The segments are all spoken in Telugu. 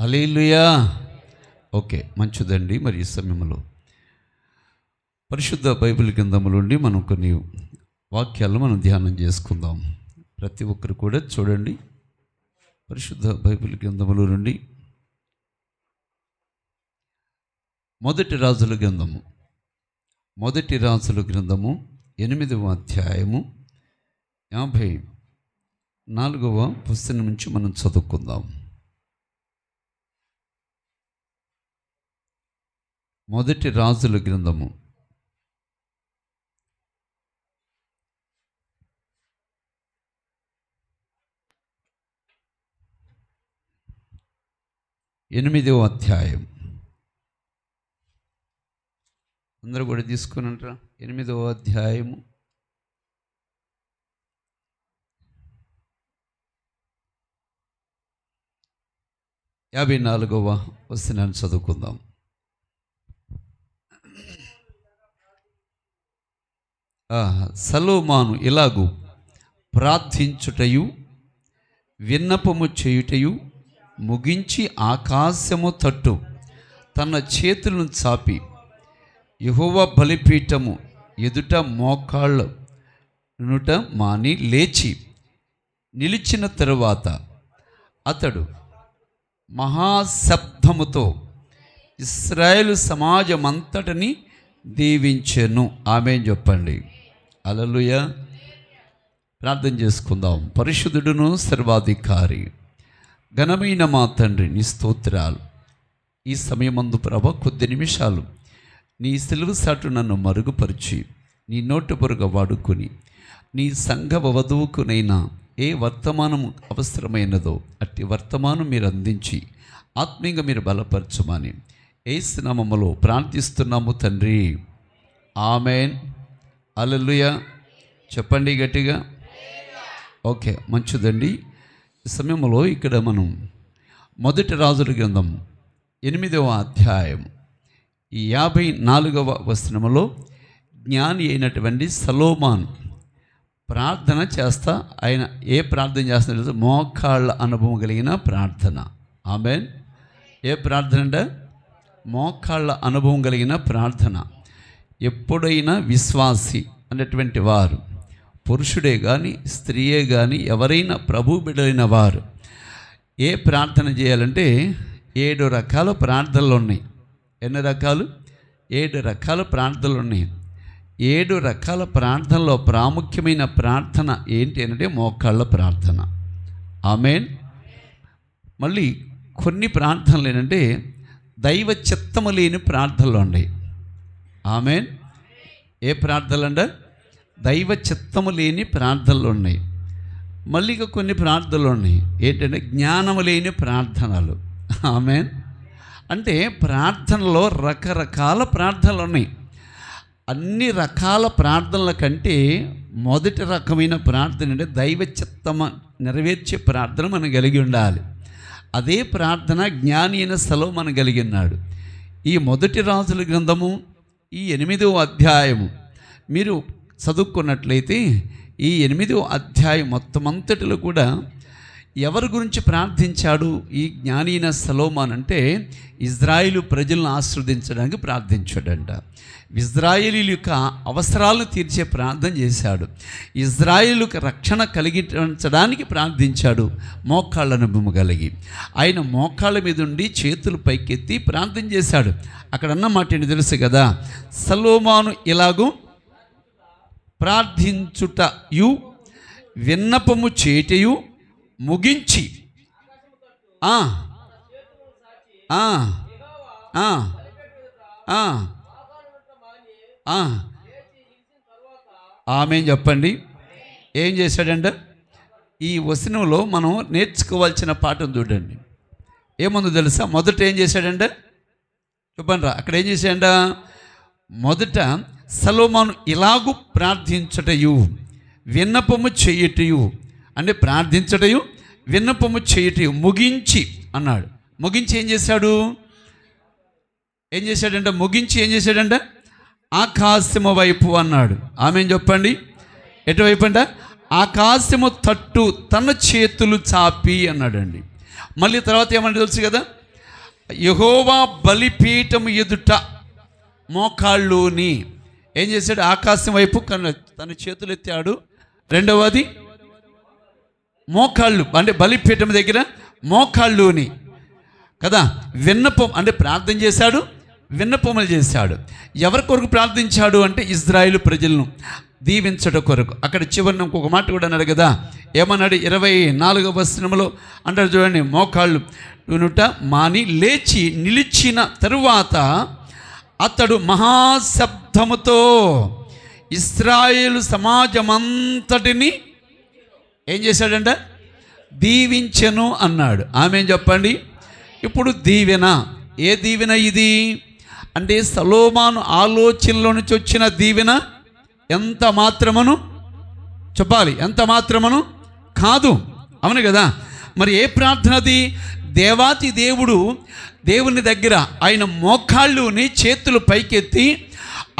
అలీలుయా ఓకే మంచిదండి. మరి ఈ సమయంలో పరిశుద్ధ బైబిల్ గ్రంథముల మనం కొన్ని వాక్యాలు మనం ధ్యానం చేసుకుందాం. ప్రతి ఒక్కరు కూడా చూడండి. పరిశుద్ధ బైబిల్ గ్రంథముల నుండి మొదటి రాజుల గ్రంథము. మొదటి రాజుల గ్రంథము ఎనిమిదవ అధ్యాయము యాభై నాలుగవ పుస్తకం నుంచి మనం చదువుకుందాం. మొదటి రాజుల గ్రంథము. ఎనిమిదవ అధ్యాయం. అందరూ కూడా తీసుకునంటారా. ఎనిమిదవ అధ్యాయము. యాభై నాలుగవ వస్తున్నాను చదువుకుందాం. సలోమాను ఇలాగు. ప్రార్థించుటయు విన్నపము చేయుటయు ముగించి ఆకాశము తట్టు తన చేతులను చాపి. యహోవ బలిపీఠము ఎదుట మోకాళ్ళ నుట మాని లేచి నిలిచిన తరువాత అతడు మహాశబ్దముతో ఇస్రాయేలు సమాజమంతటిని దీవించెను. ఆమె చెప్పండి. అలలుయ ప్రార్థన చేసుకుందాం. పరిశుద్ధుడును సర్వాధికారి ఘనమైన మా తండ్రి నీ స్తోత్రాలు. ఈ సమయమందు ప్రభ కొద్ది నిమిషాలు నీ సెలవు సాటు నన్ను మరుగుపరిచి నీ నోటు పొరుగ వాడుకొని నీ సంఘ వధువుకునైనా ఏ వర్తమానం అవసరమైనదో అట్టి వర్తమానం మీరు అందించి ఆత్మీయంగా మీరు బలపరచమని ఏసునామములో ప్రార్థిస్తున్నాము తండ్రి. ఆమెన్. అలలుయ చెప్పండి గట్టిగా. ఓకే మంచిదండి. ఈ సమయంలో ఇక్కడ మనం మొదటి రాజుల గ్రంథం ఎనిమిదవ అధ్యాయం ఈ యాభై నాలుగవ వస్త్రములో జ్ఞాని అయినటువంటి సలోమాన్ ప్రార్థన చేస్తా ఆయన ఏ ప్రార్థన చేస్తున్నారు మోకాళ్ళ అనుభవం కలిగిన ప్రార్థన. ఆమె ఏ ప్రార్థన అంటే? మోకాళ్ళ అనుభవం కలిగిన ప్రార్థన. ఎప్పుడైనా విశ్వాసి అనేటువంటి వారు. పురుషుడే కానీ స్త్రీయే కానీ ఎవరైనా ప్రభు బిడ్డలైన వారు. ఏ ప్రార్థన చేయాలంటే ఏడు రకాల ప్రార్థనలు ఉన్నాయి. ఎన్ని రకాలు? ఏడు రకాల ప్రార్థనలు ఉన్నాయి. ఏడు రకాల ప్రార్థనలో ప్రాముఖ్యమైన ప్రార్థన ఏంటి అంటే మోకాళ్ళ ప్రార్థన. ఆమెన్. మళ్ళీ కొన్ని ప్రార్థనలు ఏంటంటే దైవ చిత్తము లేని ప్రార్థనలు ఉన్నాయి. ఆమెన్. ఏ ప్రార్థనలు అండి దైవ చిత్తము లేని ప్రార్థనలు ఉన్నాయి. మళ్ళీ ఇక కొన్ని ప్రార్థనలు ఉన్నాయి. ఏంటంటే జ్ఞానము లేని ప్రార్థనలు. ఆమెన్. అంటే ప్రార్థనలో రకరకాల ప్రార్థనలు ఉన్నాయి. అన్ని రకాల ప్రార్థనల కంటే మొదటి రకమైన ప్రార్థన అంటే దైవ చిత్తమ నెరవేర్చే ప్రార్థన మనం కలిగి ఉండాలి. అదే ప్రార్థన జ్ఞాని అయిన స్థలం మనం కలిగి ఉన్నాడు. ఈ మొదటి రాజుల గ్రంథము ఈ ఎనిమిదవ అధ్యాయము. మీరు చదువుకున్నట్లయితే ఈ ఎనిమిదవ అధ్యాయం మొత్తం అంతటిలో కూడా ఎవరి గురించి ప్రార్థించాడు ఈ జ్ఞానీన సలోమాన్ అంటే ఇజ్రాయిలు ప్రజలను ఆస్వాదించడానికి ప్రార్థించాడంట. ఇజ్రాయేలీల యొక్క అవసరాలను తీర్చే ప్రార్థన చేశాడు. ఇజ్రాయేలుకు రక్షణ కలిగించడానికి ప్రార్థించాడు. మోకాళ్ళను భూమి కలిగి. ఆయన మోకాళ్ళ మీద ఉండి చేతులు పైకెత్తి ప్రార్థన చేశాడు. అక్కడ అన్న మాట ఏంటి తెలుసు కదా? సలోమాను ఇలాగూ ప్రార్థించుటయు విన్నపము చేటయు ముగించి. ఆమె చెప్పండి? ఏం చేశాడంట? ఈ వచనంలో మనం నేర్చుకోవాల్సిన పాఠం చూడండి. ఏముందో తెలుసా? మొదట ఏం చేశాడంట? చెప్పండి రా అక్కడ ఏం చేశాడంట? మొదట సలోమాను ఇలాగూ ప్రార్థించటయు విన్నపము చెయ్యటయు అంటే ప్రార్థించటయు విన్నపము చేయటం ముగించి అన్నాడు. ముగించి ఏం చేశాడు? ఏం చేశాడంట? ముగించి ఏం చేశాడంట? ఆకాశము వైపు అన్నాడు. ఆమె చెప్పండి? ఎటువైపు అంట? ఆకాశము తట్టు తన చేతులు చాపి అన్నాడండి. మళ్ళీ తర్వాత ఏమంటే తెలుసు కదా? యహోవా బలిపీఠం ఎదుట మోకాళ్ళుని. ఏం చేశాడు? ఆకాశం వైపు కన్న తన చేతులు ఎత్తాడు రెండవది మోకాళ్ళు అంటే బలిపీఠం దగ్గర మోకాళ్ళుని. కదా? విన్నపం అంటే ప్రార్థన చేశాడు విన్నపములు చేశాడు. ఎవరి కొరకు ప్రార్థించాడు అంటే ఇజ్రాయిల్ ప్రజలను దీవించడం కొరకు. అక్కడ చివరిని ఇంకొక మాట కూడా అన్నాడు కదా? ఏమన్నాడు? ఇరవై నాలుగవ వచనంలో అంటారు చూడండి మోకాళ్ళు నుట మాని లేచి నిలిచిన తరువాత అతడు మహాశబ్దముతో ఇస్రాయేలు సమాజమంతటిని ఏం చేశాడంట? దీవించెను అన్నాడు. ఆమె చెప్పండి? ఇప్పుడు దీవెన. ఏ దీవెన ఇది? అంటే సలోమాను ఆలోచనలో నుంచి వచ్చిన దీవెన ఎంత మాత్రమను? చెప్పాలి. ఎంత మాత్రమను? కాదు. అవును కదా? మరి ఏ ప్రార్థనది దేవాతి దేవుడు దేవుని దగ్గర ఆయన మోకాళ్ళుని చేతులు పైకెత్తి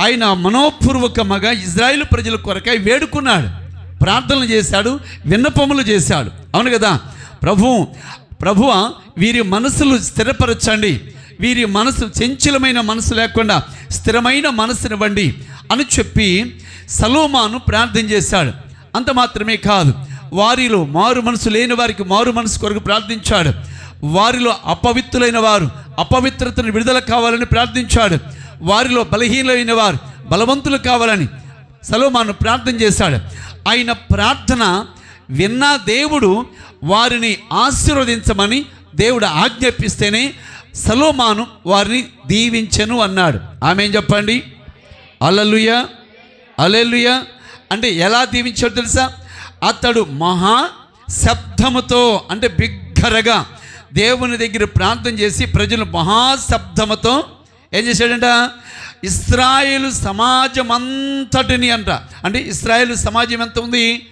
ఆయన మనోపూర్వకముగా ఇజ్రాయిల్ ప్రజల కొరకై వేడుకున్నాడు. ప్రార్థనలు చేశాడు విన్నపములు చేశాడు. అవును కదా? ప్రభు ప్రభువ వీరి మనసులు స్థిరపరచండి. వీరి మనసు చంచలమైన మనసు లేకుండా స్థిరమైన మనసునివ్వండి అని చెప్పి సలోమాను ప్రార్థన చేశాడు. అంత మాత్రమే కాదు వారిలో మారు మనసు లేని వారికి మారు మనసు కొరకు ప్రార్థించాడు. వారిలో అపవిత్రులైన వారు అపవిత్రతను విడుదల కావాలని ప్రార్థించాడు. వారిలో బలహీనమైన వారు బలవంతులు కావాలని సలోమాను ప్రార్థన చేశాడు. ఆయన ప్రార్థన విన్న దేవుడు వారిని ఆశీర్వదించమని దేవుడు ఆజ్ఞాపిస్తేనే సలోమాను వారిని దీవించెను అన్నాడు. ఆమె ఏం చెప్పండి? అలలుయ అలెలుయ అంటే ఎలా దీవించాడు తెలుసా? అతడు మహా శబ్దముతో అంటే బిగ్గరగా దేవుని దగ్గర ప్రార్థన చేసి ప్రజలు మహాశబ్దముతో ఏం చేశాడంట? ఇస్రాయేలు సమాజం అంతటిని అంట. అంటే ఇస్రాయేలు సమాజం ఎంత ఉంది?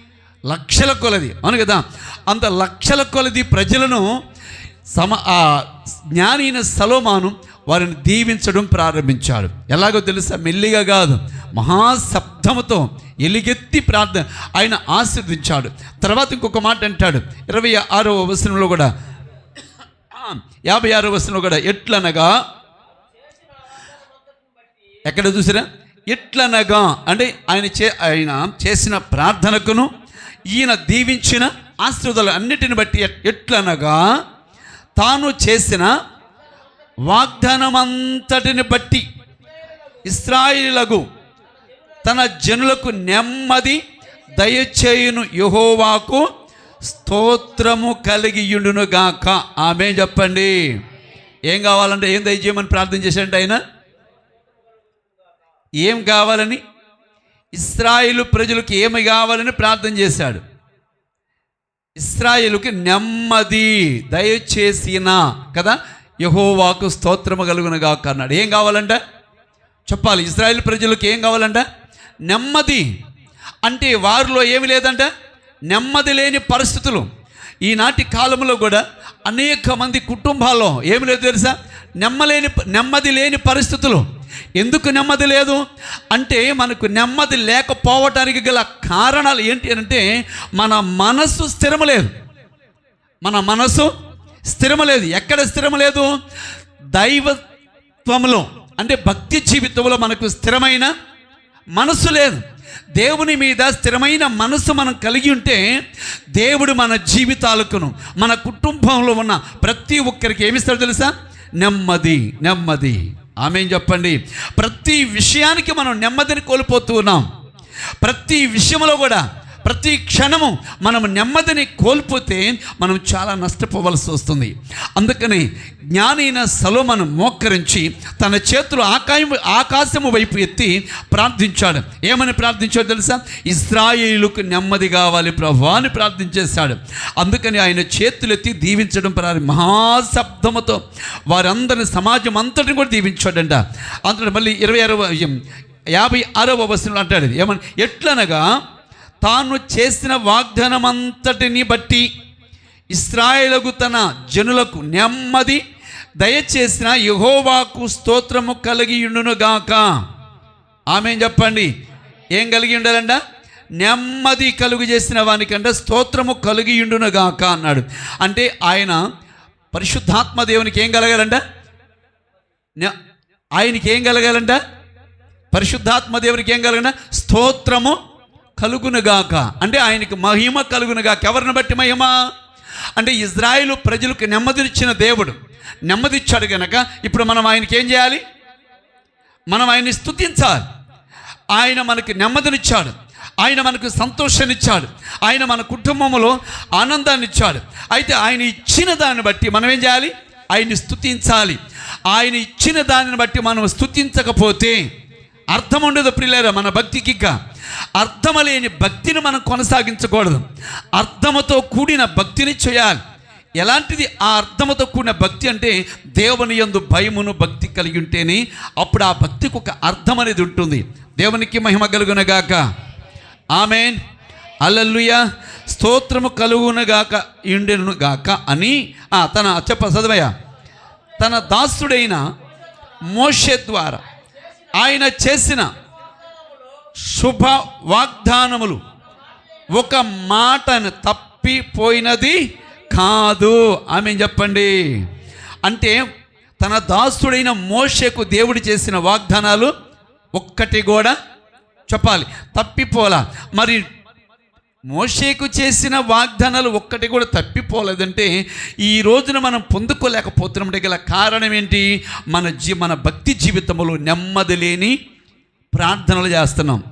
లక్షల కొలది. అవును కదా? అంత లక్షల కొలది ప్రజలను సమ జ్ఞానైన సలోమాను వారిని దీవించడం ప్రారంభించాడు ఎలాగో తెలుసా? మెల్లిగా కాదు. మహాశబ్దముతో ఎలిగెత్తి ప్రార్థన ఆయన ఆశీర్వించాడు తర్వాత ఇంకొక మాట అంటాడు. ఇరవై ఆరవ వచనంలో కూడా. యాభై ఆరవ వచనంలో కూడా ఎట్లనగా ఎక్కడ చూసారా? ఎట్లనగా అంటే ఆయన చే ఆయన చేసిన ప్రార్థనకును ఈయన దీవించిన ఆశీర్వాదాలు అన్నిటిని బట్టి ఎట్లనగా తాను చేసిన వాగ్దానమంతటిని బట్టి ఇస్రాయిలకు తన జనులకు నెమ్మది దయచేయును యహోవాకు స్తోత్రము కలిగియుండును గాక ఆమె చెప్పండి. ఏం కావాలంటే ఏం దయచేయమని ప్రార్థన చేశాడంటే ఆయన? ఏం కావాలని? ఇస్రాయిలు ప్రజలకు ఏమి కావాలని ప్రార్థన చేశాడు. ఇస్రాయిలుకి నెమ్మది దయచేసిన కదా? యహోవాకు స్తోత్రము కలుగునగా అన్నాడు. ఏం కావాలంట? చెప్పాలి. ఇస్రాయిల్ ప్రజలకు ఏం కావాలంట? నెమ్మది. అంటే వారిలో ఏమి లేదంట? నెమ్మది లేని పరిస్థితులు. ఈనాటి కాలంలో కూడా అనేక మంది కుటుంబాల్లో ఏమి లేదు తెలుసా? నెమ్మలేని నెమ్మది లేని పరిస్థితులు. ఎందుకు నెమ్మది లేదు? అంటే మనకు నెమ్మది లేకపోవటానికి గల కారణాలు ఏంటి అంటే మన మనస్సు స్థిరం లేదు. మన మనస్సు స్థిరం లేదు. ఎక్కడ స్థిరం లేదు? దైవత్వంలో అంటే భక్తి జీవితంలో మనకు స్థిరమైన మనస్సు లేదు. దేవుని మీద స్థిరమైన మనసు మనం కలిగి ఉంటే దేవుడు మన జీవితాలకును మన కుటుంబంలో ఉన్న ప్రతి ఒక్కరికి ఏమిస్తాడు తెలుసా? నెమ్మది నెమ్మది. ఆమె చెప్పండి? ప్రతి విషయానికి మనం నెమ్మదిని కోల్పోతూ ఉన్నాం. ప్రతి విషయంలో కూడా ప్రతి క్షణము మనం నెమ్మదిని కోల్పోతే మనం చాలా నష్టపోవలసి వస్తుంది. అందుకని జ్ఞానైన సలోమను మోకరించి తన చేతులు ఆకాయం ఆకాశము వైపు ఎత్తి ప్రార్థించాడు. ఏమని ప్రార్థించాడు తెలుసా? ఇస్రాయిలుకు నెమ్మది కావాలి ప్రభు అని ప్రార్థించేశాడు. అందుకని ఆయన చేతులు ఎత్తి దీవించడం ప్రారంభ మహాశబ్దముతో వారందరిని సమాజం అంతటిని కూడా దీవించాడంట. అంతటి మళ్ళీ ఇరవై అరవ యాభై ఆరవ వసనలు అంటాడు. ఏమని? ఎట్లనగా తాను చేసిన వాగ్దానమంతటిని బట్టి ఇస్రాయేలకు తన జనులకు నెమ్మది దయచేసిన యహోవాకు స్తోత్రము కలిగి ఉండునుగాక ఆమె చెప్పండి? ఏం కలిగి ఉండాలంట నెమ్మది కలుగు చేసిన వానికంటే స్తోత్రము కలిగి ఉండునుగాక అన్నాడు. అంటే ఆయన పరిశుద్ధాత్మ దేవునికి ఏం కలగాలంట? ఆయనకి ఏం కలగాలంట? పరిశుద్ధాత్మ దేవునికి ఏం కలగండి స్తోత్రము కలుగునుగాక. అంటే ఆయనకి మహిమ కలుగునుగాక. ఎవరిని బట్టి మహిమ? అంటే ఇజ్రాయిలు ప్రజలకు నెమ్మదినిచ్చిన దేవుడు. నెమ్మదిచ్చాడు గనక ఇప్పుడు మనం ఆయనకి ఏం చేయాలి? మనం ఆయన్ని స్థుతించాలి ఆయన మనకి నెమ్మదినిచ్చాడు. ఆయన మనకు సంతోషాన్నిచ్చాడు. ఆయన మన కుటుంబంలో ఆనందాన్ని ఇచ్చాడు అయితే ఆయన ఇచ్చిన దాన్ని బట్టి మనం ఏం చేయాలి? ఆయన్ని స్థుతించాలి ఆయన ఇచ్చిన దానిని బట్టి మనం స్థుతించకపోతే అర్థం ఉండదు ప్రిలేరా మన భక్తికి ఇంకా. అర్థము లేని భక్తిని మనం కొనసాగించకూడదు. అర్థముతో కూడిన భక్తిని చేయాలి. ఎలాంటిది ఆ అర్థముతో కూడిన భక్తి అంటే దేవుని యందు భయమును భక్తి కలిగి ఉంటేనే అప్పుడు ఆ భక్తికి ఒక అర్థం అనేది ఉంటుంది. దేవునికి మహిమ కలుగునగాక. ఆమెన్. అల్లల్లుయ స్తోత్రము కలుగునగాక ఇండెను గాక అని ఆ, తన చెప్ప చదవయ తన దాసుడైన మోషే ద్వారా ఆయన చేసిన శుభ వాగ్దానములు ఒక మాటను తప్పిపోయినది కాదు. ఆమె చెప్పండి? అంటే తన దాసుడైన మోషకు దేవుడు చేసిన వాగ్దానాలు ఒక్కటి కూడా చెప్పాలి. తప్పిపోలా. మరి మోషేకు చేసిన వాగ్దానాలు ఒక్కటి కూడా తప్పిపోలేదంటే ఈ రోజున మనం పొందుకోలేకపోతున్నాం. గల కారణం ఏంటి? మన జీ మన భక్తి జీవితంలో నెమ్మది లేని ప్రార్థనలు చేస్తున్నాం.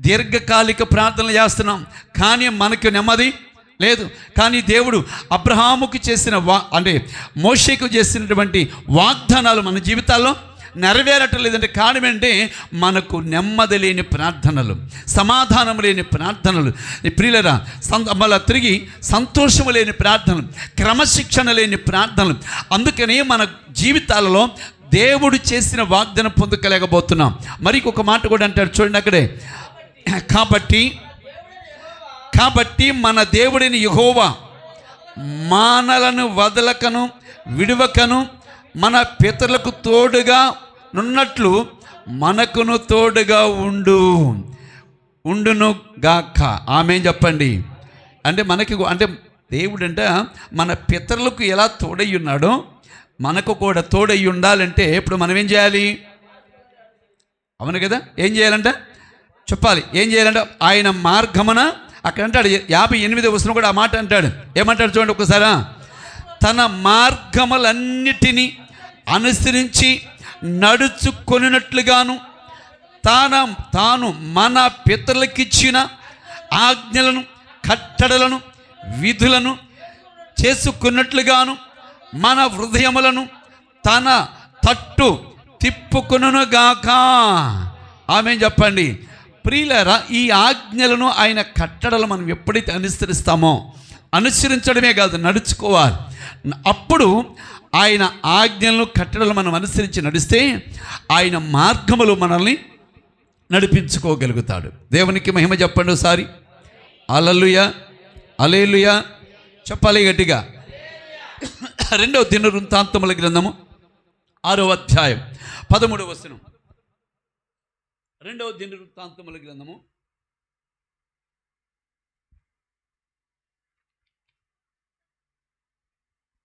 దీర్ఘకాలిక ప్రార్థనలు చేస్తున్నాం. కానీ మనకు నెమ్మది లేదు. కానీ దేవుడు అబ్రహాముకు చేసిన వా అంటే మోషేకు చేసినటువంటి వాగ్దానాలు మన జీవితాల్లో నెరవేరటం లేదంటే కారణం ఏంటంటే మనకు నెమ్మది లేని ప్రార్థనలు సమాధానం లేని ప్రార్థనలు. ప్రియులరా సంత మళ్ళీ తిరిగి సంతోషము లేని ప్రార్థనలు క్రమశిక్షణ లేని ప్రార్థనలు. అందుకని మన జీవితాలలో దేవుడు చేసిన వాగ్దానం పొందుకోలేకపోతున్నాం. మరి ఒక మాట కూడా అంటాడు. చూడండి అక్కడే. కాబట్టి కాబట్టి మన దేవుడిని యహోవా మానలను వదలకను విడువకను మన పితరులకు తోడుగా నున్నట్లు మనకును తోడుగా ఉండు. ఉండును గాక. ఆమె చెప్పండి? అంటే మనకి అంటే దేవుడంట మన పితరులకు ఎలా తోడై ఉన్నాడో మనకు కూడా తోడై ఉండాలంటే ఇప్పుడు మనం ఏం చేయాలి? అవును కదా? ఏం చేయాలంట? చెప్పాలి. ఏం చేయాలంటే? ఆయన మార్గమున అక్కడ అంటాడు యాభై ఎనిమిది వస్తున్న కూడా ఆ మాట అంటాడు. ఏమంటాడు చూడండి ఒకసారా? తన మార్గములన్నిటినీ అనుసరించి నడుచుకొనినట్లుగాను తాన తాను మన పితరులకిచ్చిన ఆజ్ఞలను కట్టడలను విధులను చేసుకున్నట్లుగాను మన హృదయములను తన తట్టు తిప్పుకునుగాక ఆమె చెప్పండి? ప్రియులరా ఈ ఆజ్ఞలను ఆయన కట్టడలు మనం ఎప్పుడైతే అనుసరిస్తామో అనుసరించడమే కాదు నడుచుకోవాలి. అప్పుడు ఆయన ఆజ్ఞలను కట్టడలు మనం అనుసరించి నడిస్తే ఆయన మార్గములు మనల్ని నడిపించుకోగలుగుతాడు. దేవునికి మహిమ చెప్పండి ఒకసారి. అలలుయ అలేలుయ చెప్పాలి గట్టిగా. రెండవ దిన వృత్తాంతముల గ్రంథము ఆరో అధ్యాయం పదమూడవ వచనం. రెండవ దిన వృత్తాంతముల గ్రంథము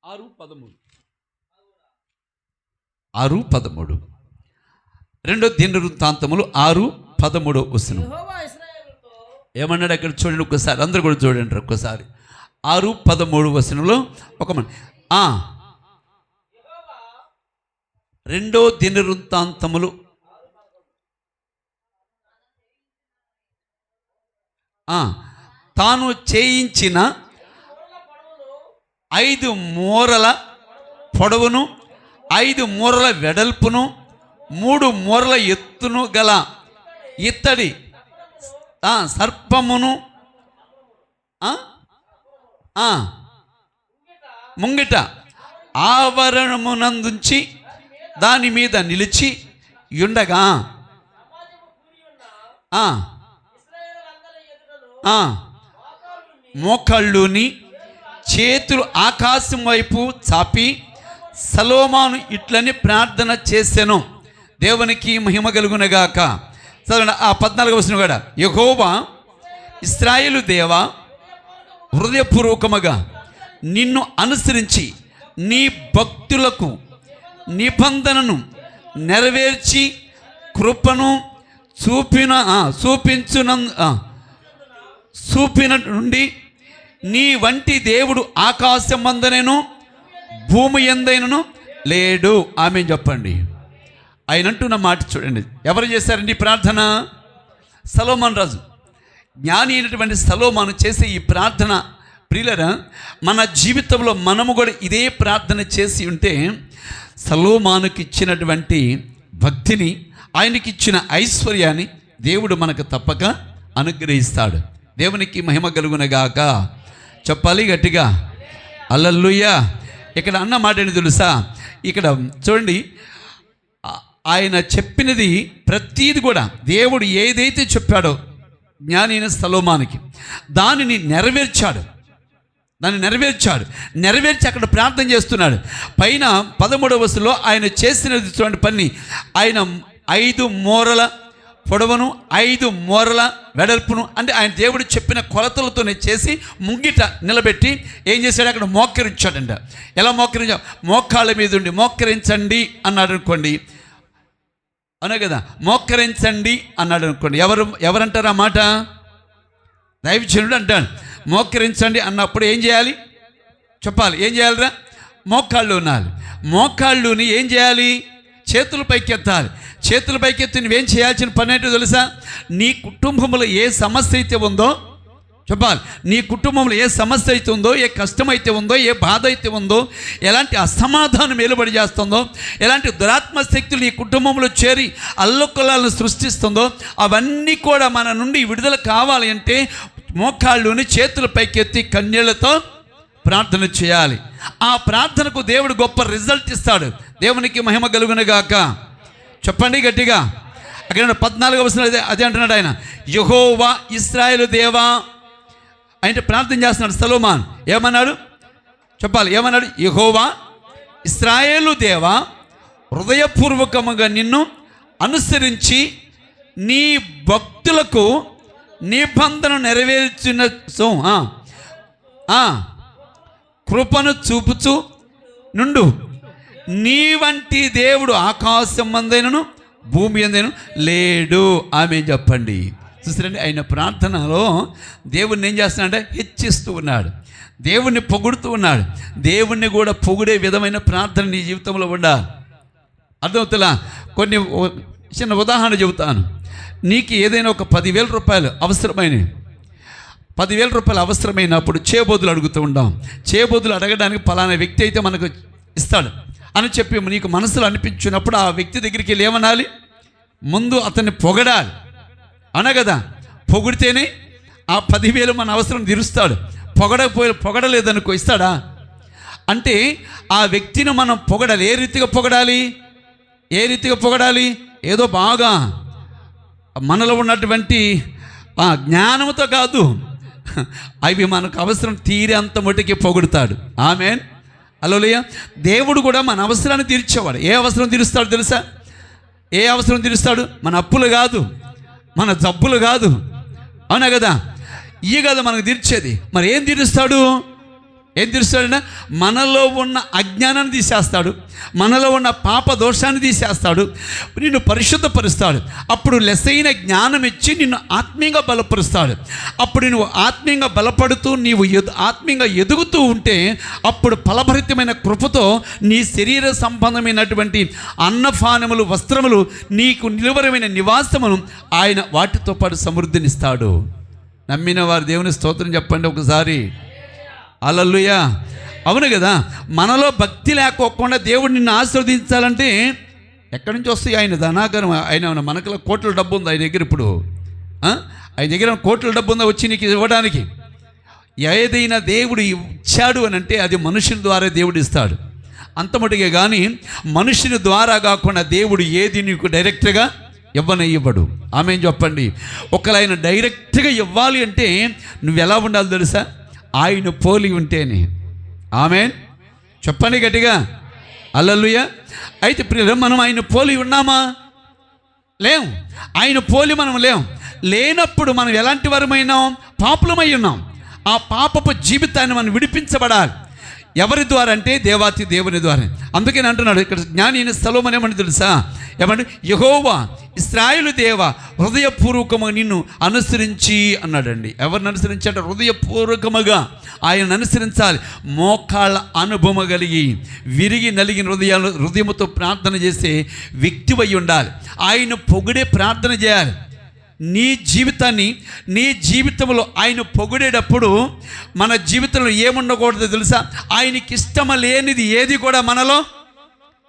ఆరు పదమూడు. ఆరు పదమూడు. రెండో దిన వృత్తాంతములు ఆరు పదమూడో ఇశ్రాయేలుతో ఏమన్నాడు అక్కడ చూడండి ఒక్కసారి అందరు కూడా చూడండి ఒక్కసారి ఆరు పదమూడు వచనంలో ఒక రెండో దినవృత్తాంతములు వృత్తాంతములు. తాను చేయించిన ఐదు మూరల పొడవును ఐదు మూరల వెడల్పును మూడు మూరల ఎత్తును గల ఇత్తడి సర్పమును ముంగిట ఆవరణమునందుంచి దాని మీద నిలిచి ఉండగా మోకళ్ళుని మోకాళ్ళుని చేతులు ఆకాశం వైపు చాపి సలోమాను ఇట్లని ప్రార్థన చేసెను. దేవునికి మహిమ కలుగునగాక చదవండి ఆ పద్నాలుగు వచ్చిన కూడా. యహోవా ఇస్రాయేలు దేవా హృదయపూర్వకముగా నిన్ను అనుసరించి నీ భక్తులకు నిబంధనను నెరవేర్చి కృపను చూపిన చూపించున చూపిన నుండి నీ వంటి దేవుడు ఆకాశం మందనను భూమి ఎందైనను లేడు. ఆమె చెప్పండి? ఆయన అంటున్న మాట చూడండి. ఎవరు చేశారండి ప్రార్థన? సలోమన్ రాజు. జ్ఞాని అయినటువంటి సలోమాను చేసే ఈ ప్రార్థన ప్రియులరా మన జీవితంలో మనము కూడా ఇదే ప్రార్థన చేసి ఉంటే సలోమానుకి ఇచ్చినటువంటి భక్తిని ఆయనకి ఇచ్చిన ఐశ్వర్యాన్ని దేవుడు మనకు తప్పక అనుగ్రహిస్తాడు. దేవునికి మహిమ కలుగునగాక చెప్పాలి గట్టిగా. అల్లల్లుయ్య ఇక్కడ అన్న మాట ఏంటి తెలుసా? ఇక్కడ చూడండి ఆయన చెప్పినది ప్రతీది కూడా దేవుడు ఏదైతే చెప్పాడో జ్ఞానైన స్థలోమానికి సలోమానికి. దానిని నెరవేర్చాడు. దాన్ని నెరవేర్చాడు. నెరవేర్చి అక్కడ ప్రార్థన చేస్తున్నాడు. పైన పదమూడవ వసలో ఆయన చేసినది చూడండి పని ఆయన ఐదు మూరల పొడవను ఐదు మూరల వెడల్పును అంటే ఆయన దేవుడు చెప్పిన కొలతలతోనే చేసి ముంగిట నిలబెట్టి ఏం చేశాడు? అక్కడ మోకరించాడంట. ఎలా మోకరించా? మోకాళ్ళ మీద ఉండి మోకరించండి అన్నాడు అనుకోండి. అనే కదా? మోకరించండి అన్నాడు అనుకోండి. ఎవరు ఎవరంటారు ఆ మాట? దైవజనుడు అంటాడు. మోకరించండి అన్నప్పుడు ఏం చేయాలి? చెప్పాలి. ఏం చేయాలిరా? మోకాళ్ళు ఉన్నారు మోకాళ్ళుని ఏం చేయాలి? చేతులు పైకెత్తాలి. చేతులు పైకెత్తి నువ్వేం చేయాల్సిన పని ఏంటో తెలుసా? నీ కుటుంబంలో ఏ సమస్య అయితే ఉందో చెప్పాలి. నీ కుటుంబంలో ఏ సమస్య అయితే ఉందో ఏ కష్టం అయితే ఉందో ఏ బాధ అయితే ఉందో ఎలాంటి అసమాధానం వెలుబడి చేస్తుందో ఎలాంటి దురాత్మ శక్తులు నీ కుటుంబంలో చేరి అల్లకొల్లాలను సృష్టిస్తుందో అవన్నీ కూడా మన నుండి విడుదల కావాలి అంటే మోకాళ్ళుని చేతుల పైకెత్తి కన్యలతో ప్రార్థన చేయాలి. ఆ ప్రార్థనకు దేవుడు గొప్ప రిజల్ట్ ఇస్తాడు. దేవునికి మహిమ కలుగునగాక చెప్పండి గట్టిగా. అక్కడ పద్నాలుగు అవసరం అదే అదే అంటున్నాడు ఆయన. యహోవా ఇస్రాయేలు దేవా అంటే ప్రార్థన చేస్తున్నాడు సలోమాన్. ఏమన్నాడు? చెప్పాలి. ఏమన్నాడు? యహోవా ఇస్రాయేలు దేవా హృదయపూర్వకముగా నిన్ను అనుసరించి నీ భక్తులకు నిబంధన నెరవేర్చిన సో కృపను చూపుచు నుండు నీ వంటి దేవుడు ఆకాశం మందైనను భూమి అందైన లేడు. ఆమె చెప్పండి. చూసారండి ఆయన ప్రార్థనలో దేవుణ్ణి ఏం చేస్తున్నాడంటే హెచ్చిస్తూ ఉన్నాడు. దేవుణ్ణి పొగుడుతూ ఉన్నాడు. దేవుణ్ణి కూడా పొగిడే విధమైన ప్రార్థన నీ జీవితంలో ఉండాలి అర్థమవుతుందా? కొన్ని చిన్న ఉదాహరణ చెబుతాను. నీకు ఏదైనా ఒక పదివేల రూపాయలు అవసరమైనవి. పదివేల రూపాయలు అవసరమైనప్పుడు చేబోదులు అడుగుతూ ఉంటాం చేబోదులు అడగడానికి పలానా వ్యక్తి అయితే మనకు ఇస్తాడు. అని చెప్పి నీకు మనసులో అనిపించినప్పుడు ఆ వ్యక్తి దగ్గరికి వెళ్ళి ఏమనాలి? ముందు అతన్ని పొగడాలి. అనగదా పొగిడితేనే ఆ పదివేలు మన అవసరం తీరుస్తాడు. పొగడకపోయి పొగడలేదనుకో ఇస్తాడా? అంటే ఆ వ్యక్తిని మనం పొగడాలి. ఏ రీతిగా పొగడాలి? ఏ రీతిగా పొగడాలి? ఏదో బాగా మనలో ఉన్నటువంటి ఆ జ్ఞానంతో కాదు. అవి మనకు అవసరం తీరే అంత మటుకి పొగుడుతాడు. ఆమె అలోలయ్య దేవుడు కూడా మన అవసరాన్ని తీర్చేవాడు. ఏ అవసరం తీరుస్తాడు తెలుసా? ఏ అవసరం తీరుస్తాడు? మన అప్పులు కాదు. మన జబ్బులు కాదు. అవునా కదా? ఈ కదా మనకు తీర్చేది. మరి ఏం తీరుస్తాడు? ఏం తీరుస్తాడంటే మనలో ఉన్న అజ్ఞానాన్ని తీసేస్తాడు మనలో ఉన్న పాప దోషాన్ని తీసేస్తాడు నిన్ను పరిశుద్ధపరుస్తాడు. అప్పుడు లెసైన జ్ఞానం ఇచ్చి నిన్ను ఆత్మీయంగా బలపరుస్తాడు. అప్పుడు నువ్వు ఆత్మీయంగా బలపడుతూ నీవు ఎదు ఆత్మీయంగా ఎదుగుతూ ఉంటే అప్పుడు ఫలభరితమైన కృపతో నీ శరీర సంబంధమైనటువంటి అన్నపానములు వస్త్రములు నీకు నిలువరమైన నివాసమును ఆయన వాటితో పాటు సమృద్ధినిస్తాడు. నమ్మిన వారు దేవుని స్తోత్రం చెప్పండి ఒకసారి. అలల్లుయా అవును కదా మనలో భక్తి లేకోకుండా దేవుడు నిన్ను ఆశీర్వదించాలంటే ఎక్కడి నుంచి వస్తాయి? ఆయన ధనాగరం ఆయన ఏమన్నా మనకులో కోట్ల డబ్బు ఉంది ఆయన దగ్గర ఇప్పుడు? ఆయన దగ్గర కోట్ల డబ్బు ఉందా వచ్చి నీకు ఇవ్వడానికి? ఏదైనా దేవుడు ఇచ్చాడు అని అంటే అది మనుషుని ద్వారా దేవుడు ఇస్తాడు. అంతమటుగా కానీ మనుషుని ద్వారా కాకుండా దేవుడు ఏది నీకు డైరెక్ట్గా ఇవ్వనివ్వడు ఆమె చెప్పండి? ఒకవేళ ఆయన డైరెక్ట్గా ఇవ్వాలి అంటే నువ్వు ఎలా ఉండాలి తెలుసా? ఆయన పోలి ఉంటేనే. ఆమె చెప్పండి గట్టిగా. అల్లల్లుయ అయితే ప్రియ మనం ఆయన పోలి ఉన్నామా? లేం. ఆయన పోలి మనం లేం. లేనప్పుడు మనం ఎలాంటి వరమైనాం? పాపులమై ఉన్నాం. ఆ పాపపు జీవితాన్ని మనం విడిపించబడాలి. ఎవరి ద్వారా అంటే దేవాతి దేవుని ద్వారా. అందుకే నేను అంటున్నాడు ఇక్కడ జ్ఞాని అయిన స్థలం ఏమని తెలుసా? ఏమంటే యహోవా ఇస్రాయేలు దేవ హృదయపూర్వకముగా నిన్ను అనుసరించి అన్నాడండి. ఎవరిని అనుసరించి అంటే హృదయపూర్వకముగా ఆయన అనుసరించాలి. మోకాళ్ళ అనుభవం కలిగి విరిగి నలిగిన హృదయాలు హృదయముతో ప్రార్థన చేసే వ్యక్తివై ఉండాలి. ఆయన పొగిడే ప్రార్థన చేయాలి. నీ జీవితాన్ని నీ జీవితంలో ఆయన పొగిడేటప్పుడు మన జీవితంలో ఏముండకూడదు తెలుసా? ఆయనకి ఇష్టం లేనిది ఏది కూడా మనలో?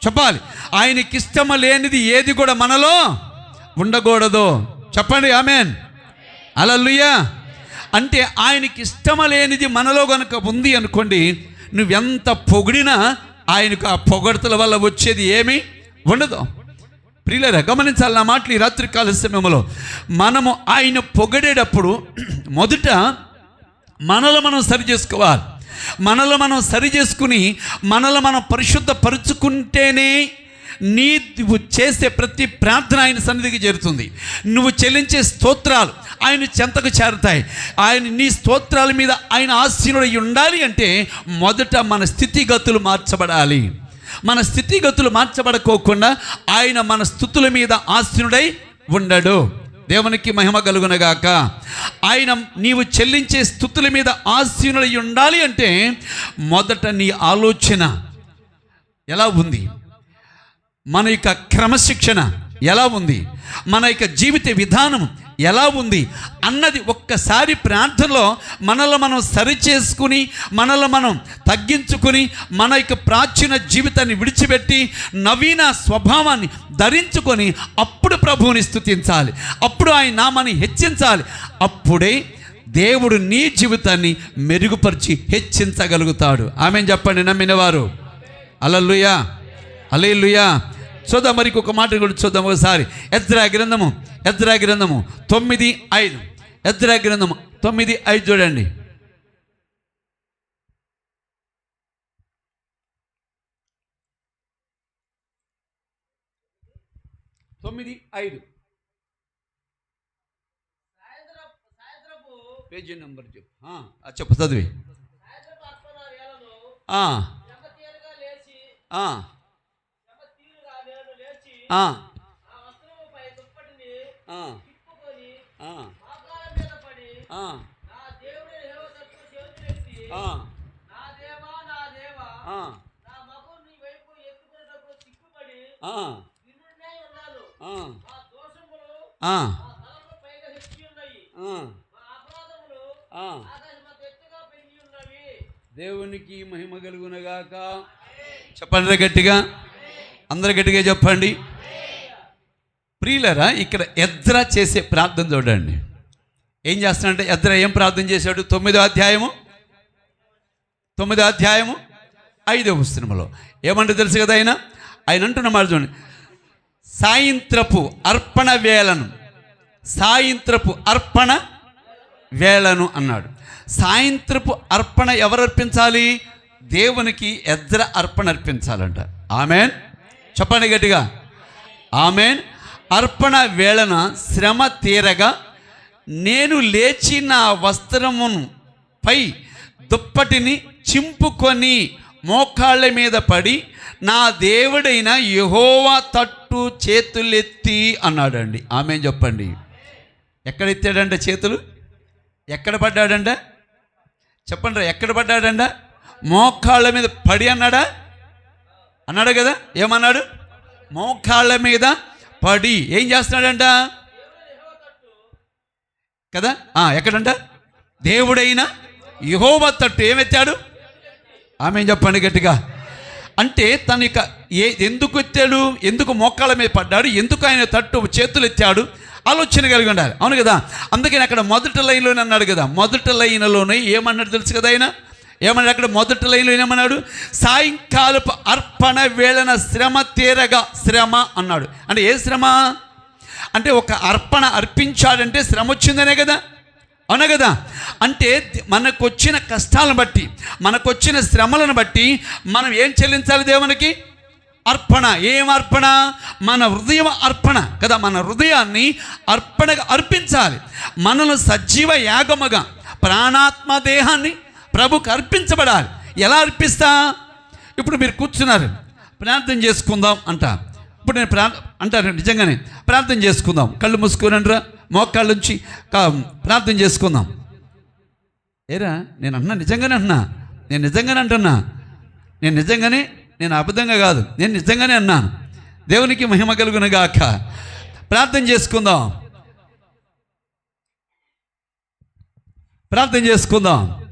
చెప్పాలి. ఆయనకి ఇష్టం లేనిది ఏది కూడా మనలో? ఉండకూడదు. చెప్పండి ఆమెన్. అలల్లుయ్యా అంటే ఆయనకి ఇష్టం లేనిది మనలో కనుక ఉంది అనుకోండి నువ్వెంత పొగిడినా ఆయనకు ఆ పొగడతల వల్ల వచ్చేది ఏమీ? ఉండదు. ప్రియులరా గమనించాలి నా మాటలు ఈ రాత్రి కాల సమయంలో. మనము ఆయన పొగడేటప్పుడు మొదట మనలో మనం సరి చేసుకోవాలి. మనలో మనం సరి చేసుకుని మనలో మనం పరిశుద్ధపరుచుకుంటేనే నీ నువ్వు చేసే ప్రతి ప్రార్థన ఆయన సన్నిధికి చేరుతుంది. నువ్వు చెల్లించే స్తోత్రాలు ఆయన చెంతకు చేరుతాయి. ఆయన నీ స్తోత్రాల మీద ఆయన ఆశీనుడై ఉండాలి అంటే మొదట మన స్థితిగతులు మార్చబడాలి. మన స్థితిగతులు మార్చబడుకోకుండా ఆయన మన స్థుతుల మీద ఆశీనుడై ఉండడు. దేవునికి మహిమ కలుగునగాక. ఆయన నీవు చెల్లించే స్థుతుల మీద ఆశీనుడై ఉండాలి అంటే మొదట నీ ఆలోచన ఎలా ఉంది? మన యొక్క క్రమశిక్షణ ఎలా ఉంది? మన యొక్క జీవిత విధానం ఎలా ఉంది? అన్నది ఒక్కసారి ప్రార్థనలో మనల్ని మనం సరి మనల్ని మనం తగ్గించుకుని మన యొక్క ప్రాచీన జీవితాన్ని విడిచిపెట్టి నవీన స్వభావాన్ని ధరించుకొని అప్పుడు ప్రభువుని స్థుతించాలి అప్పుడు ఆయన నామాన్ని హెచ్చించాలి. అప్పుడే దేవుడు నీ జీవితాన్ని మెరుగుపరిచి హెచ్చించగలుగుతాడు. ఆమె చెప్పండి? నమ్మినవారు? అలల్లుయా అలెల్లుయా చూద్దాం మరి ఒక మాట కూడా చూద్దాం ఒకసారి. ఎద్రా గ్రంథము ఎద్రా గ్రంథము తొమ్మిది ఐదు. ఎద్రా గ్రంథము తొమ్మిది ఐదు చూడండి. తొమ్మిది ఐదు. పేజీ నెంబర్ చెప్పు. చెప్పు చదివి. ఆ, దేవునికి మహిమ కలుగునగాక. చెప్పండి గట్టిగా. అందరు గట్టిగా చెప్పండి. ప్రియులరా ఇక్కడ ఎద్ర చేసే ప్రార్థన చూడండి. ఏం చేస్తున్నాడంటే ఎద్ర ఏం ప్రార్థన చేశాడు? తొమ్మిదో అధ్యాయము? తొమ్మిదో అధ్యాయము? ఐదో సినిమాలో ఏమంటే తెలుసు కదా ఆయన? ఆయన అంటున్న మాట చూడండి. సాయంత్రపు అర్పణ వేళను. సాయంత్రపు అర్పణ వేళను అన్నాడు. సాయంత్రపు అర్పణ ఎవరు అర్పించాలి? దేవునికి ఎద్ర అర్పణ అర్పించాలంట. ఆమెన్? చెప్పండి గట్టిగా. ఆమెన్? అర్పణ వేళన శ్రమ తీరగా నేను లేచి నా వస్త్రమును పై దుప్పటిని చింపుకొని మోకాళ్ళ మీద పడి నా దేవుడైన యహోవా తట్టు చేతులెత్తి అన్నాడండి. ఆమె చెప్పండి? ఎక్కడ ఎత్తాడంట చేతులు? ఎక్కడ పడ్డాడంట? చెప్పండి రా, ఎక్కడ పడ్డాడంట? మోకాళ్ళ మీద పడి అన్నాడా? అన్నాడు కదా? ఏమన్నాడు? మోకాళ్ళ మీద పడి ఏం చేస్తున్నాడంట? కదా? ఎక్కడంట? దేవుడైన యహోవ తట్టు ఏమెత్తాడు? ఆమె చెప్పండి గట్టిగా. అంటే తన యొక్క ఏ ఎందుకు ఎత్తాడు? ఎందుకు మోకాళ్ళ మీద పడ్డాడు? ఎందుకు ఆయన తట్టు చేతులు ఎత్తాడు? ఆలోచన కలిగి ఉండాలి. అవును కదా? అందుకని అక్కడ మొదటి లైన్లోనే అన్నాడు కదా? మొదటి లైన్లోనే ఏమన్నాడు తెలుసు కదా ఆయన? ఏమన్నాడు? అక్కడ మొదటి లైన్లో ఏమన్నాడు? సాయంకాలపు అర్పణ వేళన శ్రమ తీరగా శ్రమ అన్నాడు. అంటే ఏ శ్రమ? అంటే ఒక అర్పణ అర్పించాడంటే శ్రమ వచ్చిందనే కదా? అవునా కదా? అంటే మనకొచ్చిన కష్టాలను బట్టి మనకొచ్చిన శ్రమలను బట్టి మనం ఏం చెల్లించాలి దేవునికి? అర్పణ. ఏం అర్పణ? మన హృదయం అర్పణ కదా? మన హృదయాన్ని అర్పణగా అర్పించాలి. మనల్ని సజీవ యాగముగా ప్రాణాత్మ దేహాన్ని ప్రభుకు అర్పించబడాలి ఎలా అర్పిస్తా? ఇప్పుడు మీరు కూర్చున్నారు. ప్రార్థన చేసుకుందాం అంట. ఇప్పుడు నేను ప్రా అంటారు నిజంగానే. ప్రార్థన చేసుకుందాం. కళ్ళు మూసుకోనండిరా మోకాళ్ళ నుంచి ప్రార్థన చేసుకుందాం. ఏరా నేను అన్నా నిజంగానే అన్నా నేను నిజంగానే అంటున్నా. నేను నిజంగానే నేను అబద్ధంగా కాదు. నేను నిజంగానే అన్నాను. దేవునికి మహిమ కలుగునగాక ప్రార్థన చేసుకుందాం. ప్రార్థన చేసుకుందాం.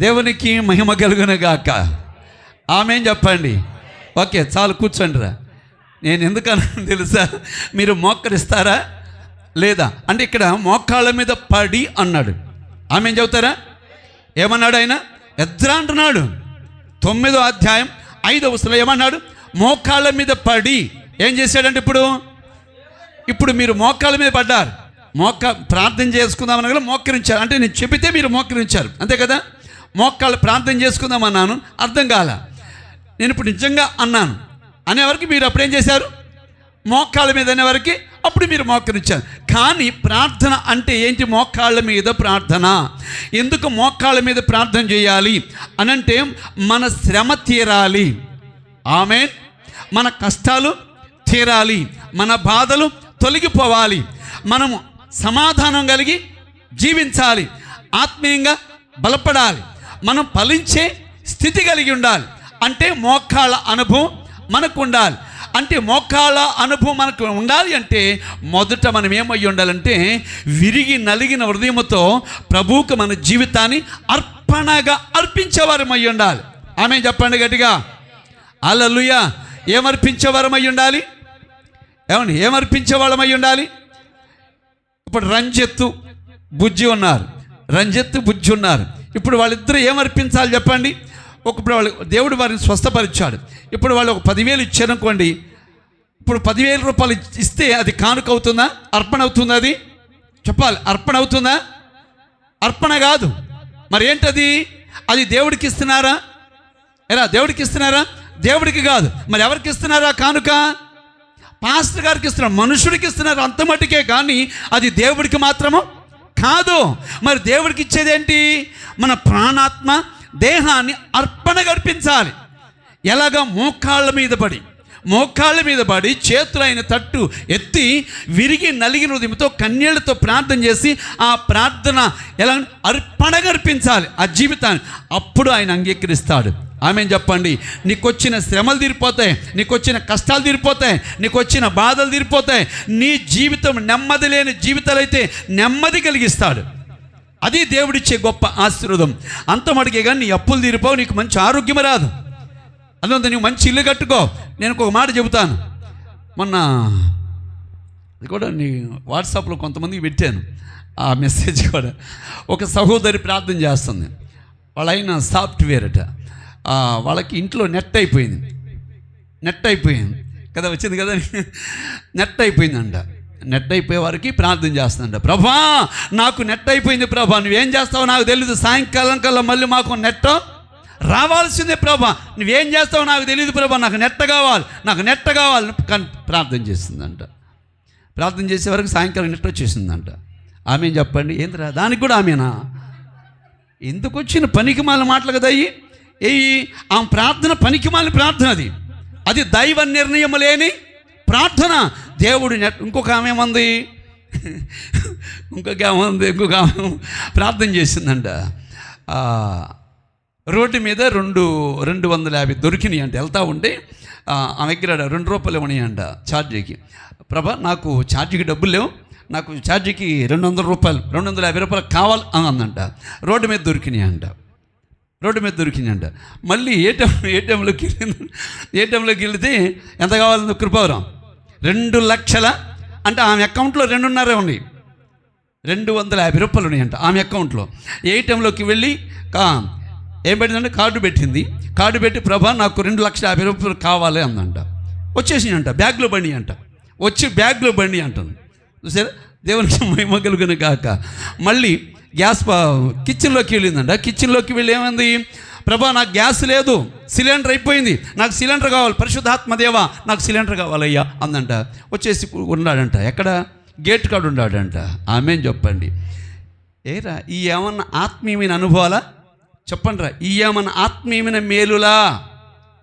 దేవునికి మహిమ కలుగును గాక. ఆమెం చెప్పండి? ఓకే చాలు కూర్చోండి రా నేను ఎందుకన్నా తెలుసా? మీరు మోక్కరిస్తారా లేదా? అంటే ఇక్కడ మోకాళ్ళ మీద పడి అన్నాడు. ఆమె చెబుతారా? ఏమన్నాడు ఆయన? ఎద్ర అంటున్నాడు. తొమ్మిదో అధ్యాయం ఐదవ వస్తువులో ఏమన్నాడు? మోకాళ్ళ మీద పడి. ఏం చేశాడంటే ఇప్పుడు? ఇప్పుడు మీరు మోకాళ్ళ మీద పడ్డారు. మోక ప్రార్థన చేసుకుందామని కూడా మోకరించారు. అంటే నేను చెబితే మీరు మోకరించారు. అంతే కదా? మోకాళ్ళు ప్రార్థన చేసుకుందాం అన్నాను. అర్థం కాల. నేను ఇప్పుడు నిజంగా అన్నాను. అనేవరకు మీరు అప్పుడేం చేశారు? మోకాళ్ళ మీద అనేవరకు అప్పుడు మీరు మోకరించారు. కానీ ప్రార్థన అంటే ఏంటి? మోకాళ్ళ మీద ప్రార్థన. ఎందుకు మోకాళ్ళ మీద ప్రార్థన చేయాలి? అనంటే మన శ్రమ తీరాలి. ఆమె మన కష్టాలు తీరాలి. మన బాధలు తొలగిపోవాలి. మనము సమాధానం కలిగి జీవించాలి. ఆత్మీయంగా బలపడాలి. మనం ఫలించే స్థితి కలిగి ఉండాలి. అంటే మోకాళ్ళ అనుభవం మనకు ఉండాలి. అంటే మోకాళ్ళ అనుభవం మనకు ఉండాలి అంటే మొదట మనం ఏమై ఉండాలంటే విరిగి నలిగిన హృదయముతో ప్రభువుకు మన జీవితాన్ని అర్పణగా అర్పించేవారమై ఉండాలి. ఆమె చెప్పండి గట్టిగా. అల్లలుయ ఏమర్పించేవారమై ఉండాలి? ఏమండి? ఏమర్పించే వాళ్ళమై ఉండాలి? ఇప్పుడు రంజెత్తు బుజ్జి ఉన్నారు. రంజెత్తు బుజ్జి ఉన్నారు. ఇప్పుడు వాళ్ళిద్దరూ ఏమర్పించాలి చెప్పండి? ఒక ఇప్పుడు వాళ్ళు దేవుడు వారిని స్వస్థపరిచాడు. ఇప్పుడు వాళ్ళు ఒక పదివేలు ఇచ్చారనుకోండి ఇప్పుడు పదివేల రూపాయలు ఇస్తే అది కానుక అవుతుందా అర్పణ అవుతుందా అది? చెప్పాలి అర్పణ అవుతుందా అర్పణ కాదు. మరి ఏంటది అది దేవుడికి ఇస్తున్నారా? ఎలా దేవుడికి ఇస్తున్నారా? దేవుడికి కాదు. మరి ఎవరికి ఇస్తున్నారా కానుక? పాస్టర్ గారికి ఇస్తున్నారు మనుషుడికి ఇస్తున్నారు అంత మటుకే. కానీ అది దేవుడికి మాత్రము కాదు. మరి దేవుడికి ఇచ్చేది ఏంటి మన ప్రాణాత్మ దేహాన్ని అర్పణ గర్పించాలి. ఎలాగ? మోకాళ్ళ మీద పడి. మోకాళ్ళ మీద పడి చేతులైన తట్టు ఎత్తి విరిగి నలిగిన హృదయంతో కన్యలతో ప్రార్థన చేసి ఆ ప్రార్థన ఎలా? అర్పణ గర్పించాలి. ఆ జీవితాన్ని అప్పుడు ఆయన అంగీకరిస్తాడు. ఆమె చెప్పండి? నీకొచ్చిన శ్రమలు తీరిపోతాయి నీకు వచ్చిన కష్టాలు తీరిపోతాయి నీకు వచ్చిన బాధలు తీరిపోతాయి. నీ జీవితం నెమ్మది లేని జీవితాలు అయితే నెమ్మది కలిగిస్తాడు. అది దేవుడిచ్చే గొప్ప ఆశీర్వాదం. అంత మడిగే కానీ నీ అప్పులు తీరిపోవు నీకు మంచి ఆరోగ్యం రాదు. అందువల్ల నీకు మంచి ఇల్లు కట్టుకో. నేను ఒక మాట చెబుతాను. మొన్న అది కూడా నీ వాట్సాప్లో కొంతమందికి పెట్టాను. ఆ మెసేజ్ కూడా. ఒక సహోదరి ప్రార్థన చేస్తుంది. వాళ్ళైన సాఫ్ట్వేర్ అట. వాళ్ళకి ఇంట్లో నెట్ అయిపోయింది. నెట్ అయిపోయింది. కదా వచ్చింది కదా? నెట్ అయిపోయిందంట. నెట్ అయిపోయే వారికి ప్రార్థన చేస్తుందంట. ప్రభా నాకు నెట్ అయిపోయింది ప్రభా. నువ్వేం చేస్తావో నాకు తెలియదు సాయంకాలం కల్లా మళ్ళీ మాకు నెట్ రావాల్సిందే ప్రభా. నువ్వేం చేస్తావో నాకు తెలియదు ప్రభా. నాకు నెట్ట కావాలి. నాకు నెట్ట కావాలి. కానీ ప్రార్థన చేస్తుందంట. ప్రార్థన చేసే వరకు సాయంకాలం నెట్ వచ్చేసిందంట. ఆమె చెప్పండి? ఏందిరా? దానికి కూడా ఆమెనా? ఎందుకు వచ్చిన పనికి మాల మాటలు కదా ఈ ఆమె ఆ ప్రార్థన పనికి మాలిన ప్రార్థన అది. అది దైవ నిర్ణయం లేని ప్రార్థన. దేవుడి ఇంకొక ఆమె ఏమంది? ఇంకొక ఆమె ఉంది ఇంకొక ఆమె ప్రార్థన చేసిందంట. రోడ్డు మీద రెండు రెండు వందల యాభై దొరికినాయి అంట. వెళ్తా ఉంటే ఆ, ఆమె దగ్గర రెండు రూపాయలు ఉన్నాయంట అంట ఛార్జీకి. ప్రభా నాకు ఛార్జీకి డబ్బులు లేవు. నాకు ఛార్జీకి రెండు వందల రూపాయలు రెండు వందల యాభై రూపాయలు కావాలి అని అందంట రోడ్డు మీద దొరికినాయి అంట. రోడ్డు మీద దొరికిందంట. మళ్ళీ ఏటీఎం ఏటీఎంలోకి వెళ్ళింది. ఏటీఎంలోకి వెళితే ఎంత కావాలి కృపావరం రెండు లక్షల అంటే ఆమె అకౌంట్లో రెండున్నర ఉన్నాయి. రెండు వందల యాభై రూపాయలు ఉన్నాయంట ఆమె అకౌంట్లో. ఏటీఎంలోకి వెళ్ళి కా ఏం పెట్టిందంటే కార్డు పెట్టింది. కార్డు పెట్టి ప్రభా నాకు రెండు లక్షల యాభై రూపాయలు కావాలి అందంట వచ్చేసిందంట బ్యాగ్లో బండి అంట. వచ్చి బ్యాగ్లో బండి అంటుంది. చూసారా దేవునికి మహిమ కలుగును కాక మళ్ళీ గ్యాస్ ప- కిచెన్లోకి వెళ్ళిందంట. కిచెన్లోకి వెళ్ళి ఏమైంది? ప్రభా నాకు గ్యాస్ లేదు. సిలిండర్ అయిపోయింది. నాకు సిలిండర్ కావాలి. పరిశుద్ధాత్మదేవా నాకు సిలిండర్ కావాలయ్యా అందంట. వచ్చేసి ఉన్నాడంట. ఎక్కడ? గేట్ కాడ ఉన్నాడంట. ఆమె చెప్పండి? ఏరా ఈ ఏమన్నా ఆత్మీయమైన అనుభవాలా? చెప్పండి రా ఈ ఏమన్నా ఆత్మీయమైన మేలులా?